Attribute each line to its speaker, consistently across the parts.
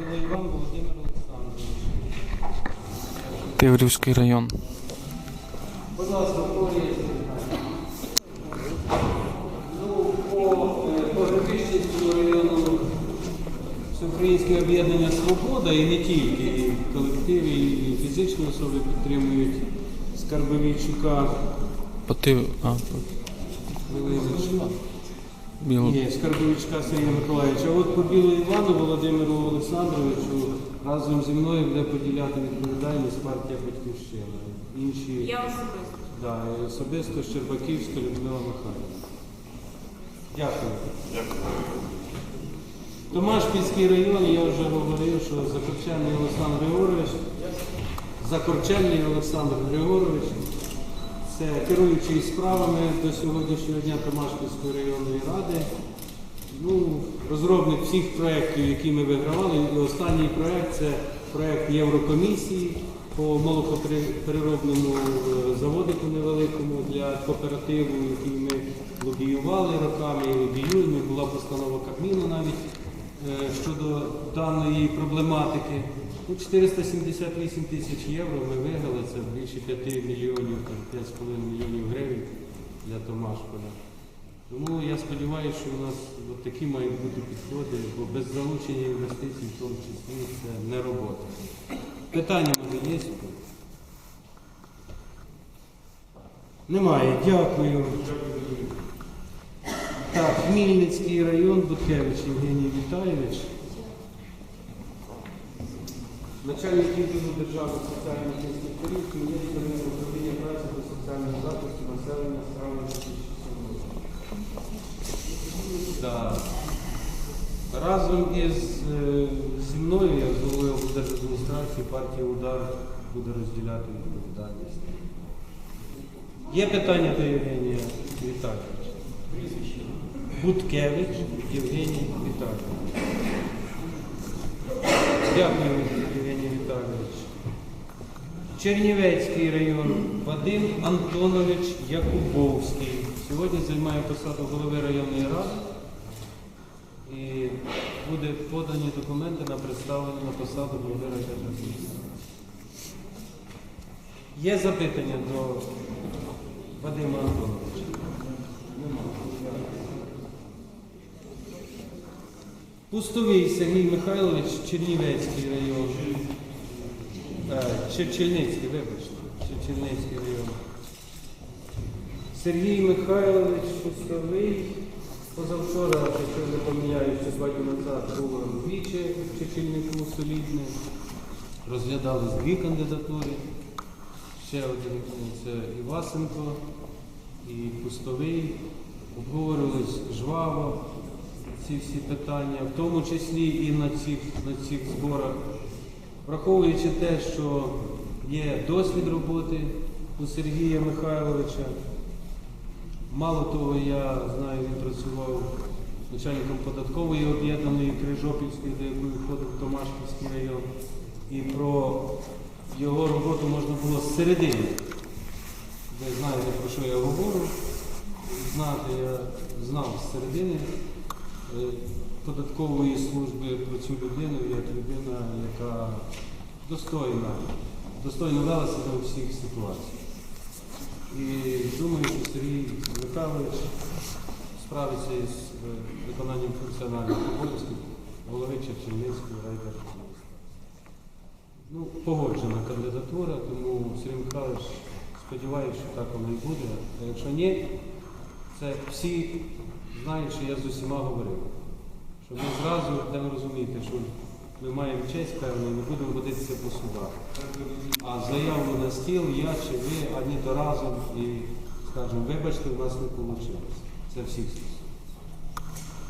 Speaker 1: Володимир Олександрович.
Speaker 2: Тиврівський район.
Speaker 1: Будь ласка, порі. Ну, по, е, району Всеукраїнське об'єднання Свобода і не тільки, і колективи, і фізичні особи підтримують Скарбовійчука
Speaker 2: Потив. А,
Speaker 1: Хвилиночку.
Speaker 2: Біло.
Speaker 1: Ні, Скарбовичка Сергія Миколаївича. А от по Білу Івану Володимиру Олександровичу разом зі мною буде поділяти відповідальність партія Батьківщина. Інші
Speaker 3: Я особисто.
Speaker 1: да, і особисто Щербаківська Людмила Михайлівна. Дякую. Томашпільський район, я вже говорив, що Закорчельний Олександр Григорович, Закорчельний Олександр Григорович, це керуючий справами до сьогоднішнього дня Томашпільської районної ради. Ну, розробник всіх проєктів, які ми вигравали. І останній проєкт це проєкт Єврокомісії по молокопереробному е, заводику невеликому для кооперативу, який ми лобіювали роками і лобіюємо. Була постанова Кабміну навіть е, щодо даної проблематики. Ну, 478 тисяч євро ми виграли, це більше 5 мільйонів, 5,5 мільйонів гривень для Томашполя. Тому я сподіваюся, що у нас такі мають бути підходи, бо без залучення інвестицій, в тому числі, це не робота. Питання може є? Немає. Дякую. Так, Хмільницький район, Буткевич Євгеній Віталійович. Начальник відділу державних соціальних інспекторів Хмельницького управління праці та соціального захисту населення з травня 2007 року. Разом із е, зі мною, як з головою облдержадміністрації, партія Удар буде розділяти відповідальність. Є питання до Євгенія Віталійовича? Буткевич Євгеній Віталійович. Дякую, Євгеній Віталійович. Чернівецький район Вадим Антонович Якубовський. Сьогодні займає посаду голови районної ради і буде подані документи на представлення на посаду голови районної ради. Є запитання до Вадима Антоновича? Немає. Пустовий Сергій Михайлович, Чернівецький район. Е, Черчельницький, вибачте. Черчельницький район. Сергій Михайлович Пустовий. Позавчора, якщо не помиляюся, два дні назад було двічі Чечільнику солідне. Розглядались дві кандидатури. Ще один це Івасенко і Пустовий. Обговорювались жваво ці всі питання, в тому числі і на цих, на цих зборах, враховуючи те, що є досвід роботи у Сергія Михайловича. Мало того, я знаю, він працював начальником податкової об'єднаної Крижопільської, до якої входив Томашпільський район. І про його роботу можна було зсередини. Ви знаєте, про що я говорю. Знати я знав з середини е, податкової служби про цю людину як людина, яка достойна, достойно вела себе у всіх ситуаціях. І думаю, що Сергій Михайлович справиться із е, виконанням функціональних обов'язків голови Черчівницької райдержадміністрації. Ну, погоджена кандидатура, тому Сергій Михайлович сподіваюся, що так воно і буде. А якщо ні, це всі знають, що я з усіма говорив. Що ми зразу будемо розуміти, що ми маємо честь певну і не будемо водитися по судах. А заяву на стіл, я чи ви, ані то разом і скажемо, вибачте, у нас не вийшло. Це всіх.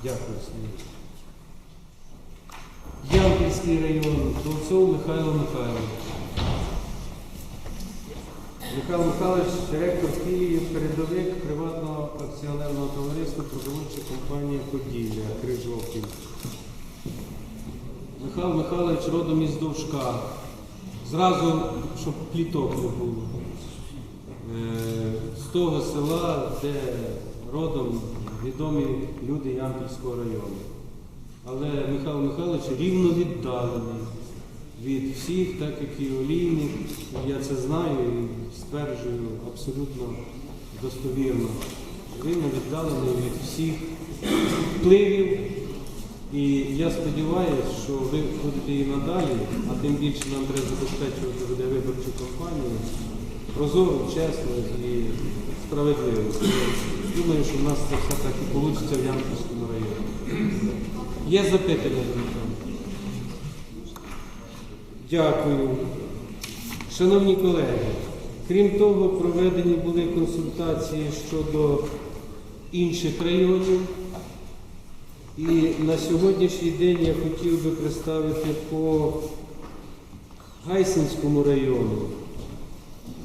Speaker 1: Дякую, Сергій. Ямпільський район, Довцов Михайло Михайлович. Михайло Михайлович, директор в Києві, передовик приватного акціонерного товариства продовольча компанія Поділля Крижовків. Михайло Михайлович родом із Довжка. Зразу, щоб пліток не було. Е, З того села, де родом відомі люди Ямпільського району. Але Михайло Михайлович рівно віддалений від всіх, так як і олійник. Я це знаю і стверджую абсолютно достовірно. Рівно віддалений від всіх впливів. І я сподіваюся, що ви будете і надалі, а тим більше нам треба забезпечувати буде виборчу кампанію прозоро, чесно і справедливо. Думаю, що в нас це все так і вийде в Ямпільському районі. Є запитання, Дмитро? Дякую. Шановні колеги, крім того, проведені були консультації щодо інших районів. І на сьогоднішній день я хотів би представити по Гайсинському району.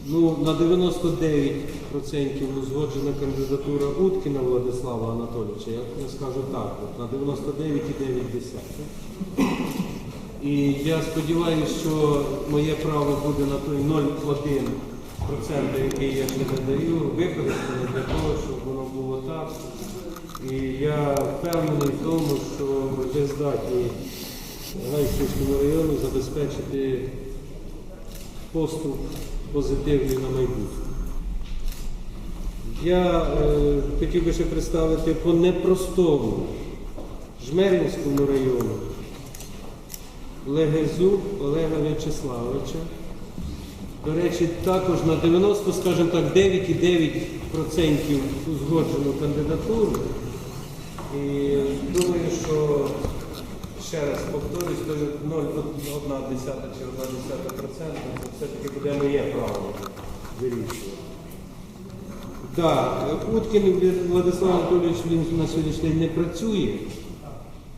Speaker 1: Ну, на 99% узгоджена кандидатура Уткіна Владислава Анатолійовича. Я скажу так, на 99,9%. І я сподіваюся, що моє право буде на той 0,1%, який я не даю, використане для того, щоб воно було так. І я впевнений в тому, що ви здатні Гайсинському району забезпечити поступ позитивний на майбутнє. Я е, хотів би ще представити по непростому Жмеринському району Легезу Олега В'ячеславовича. До речі, також на 90, скажімо так, 9,9% узгоджену кандидатуру. І думаю, що ще раз повторюсь, то 0,1 чи 1,1% це все-таки буде моє право вирішувати. Так, Уткін Владислав Анатолійович він на сьогоднішній день не працює,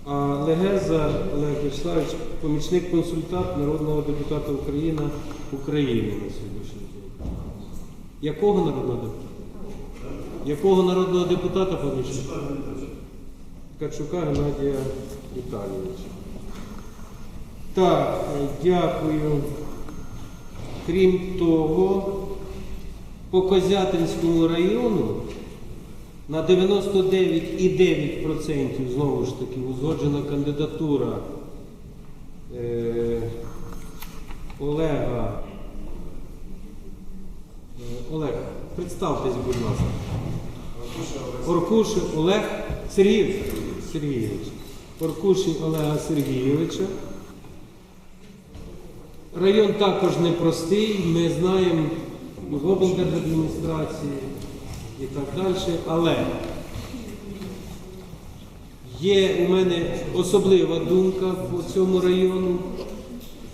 Speaker 1: а Легеза Олег Вячеславович помічник консультант народного депутата України України на сьогоднішній день. Якого народного депутата? Якого народного депутата помічник? Качука Геннадія Віталійовича. Так, дякую. Крім того, по Козятинському району на 99,9% знову ж таки узгоджена кандидатура е, Олега. Е, Олег, представтесь, будь ласка. Оркушин Олег Сергійович. Сергійович. Оркушин Олега Сергійовича. Район також непростий, ми знаємо в облдержадміністрації і так далі, але є у мене особлива думка по цьому району.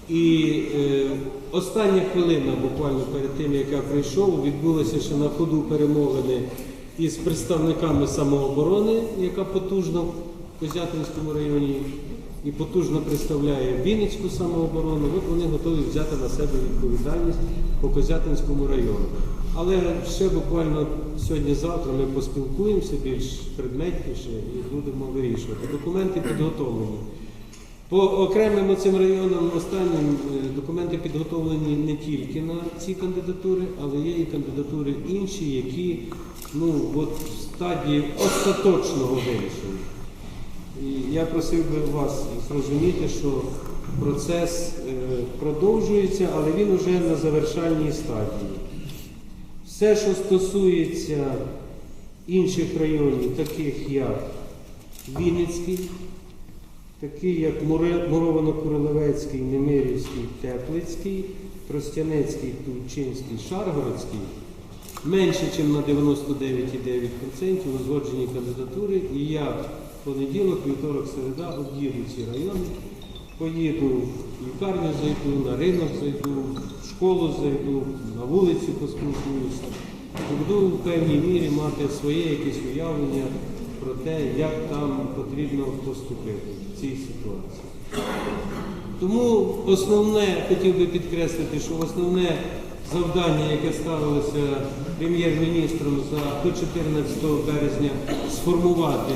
Speaker 1: І е, остання хвилина, буквально перед тим, як я прийшов, відбулися ще на ходу перемовини із представниками самооборони, яка потужна в Козятинському районі і потужно представляє Вінницьку самооборону. От вони готові взяти на себе відповідальність по Козятинському району. Але ще буквально сьогодні-завтра ми поспілкуємося більш предметніше і будемо вирішувати. Документи підготовлені. По окремим цим районам останнім е, документи підготовлені не тільки на ці кандидатури, але є і кандидатури інші, які ну, от в стадії остаточного вирішення. І я просив би вас зрозуміти, що процес е, продовжується, але він вже на завершальній стадії. Все, що стосується інших районів, таких як Вінницький, такі як Муровано-Куриловецький, Немирівський, Теплицький, Тростянецький, Тульчинський, Шаргородський, менше, ніж на 99,9% узгоджені кандидатури. І я в понеділок, вівторок, середа об'їду ці райони, поїду в лікарню зайду, на ринок зайду, в школу зайду, на вулицю поспілкуюся. Буду в певній мірі мати своє якесь уявлення про те, як там потрібно поступити в цій ситуації. Тому основне, хотів би підкреслити, що основне завдання, яке ставилося прем'єр-міністром за до 14 березня, сформувати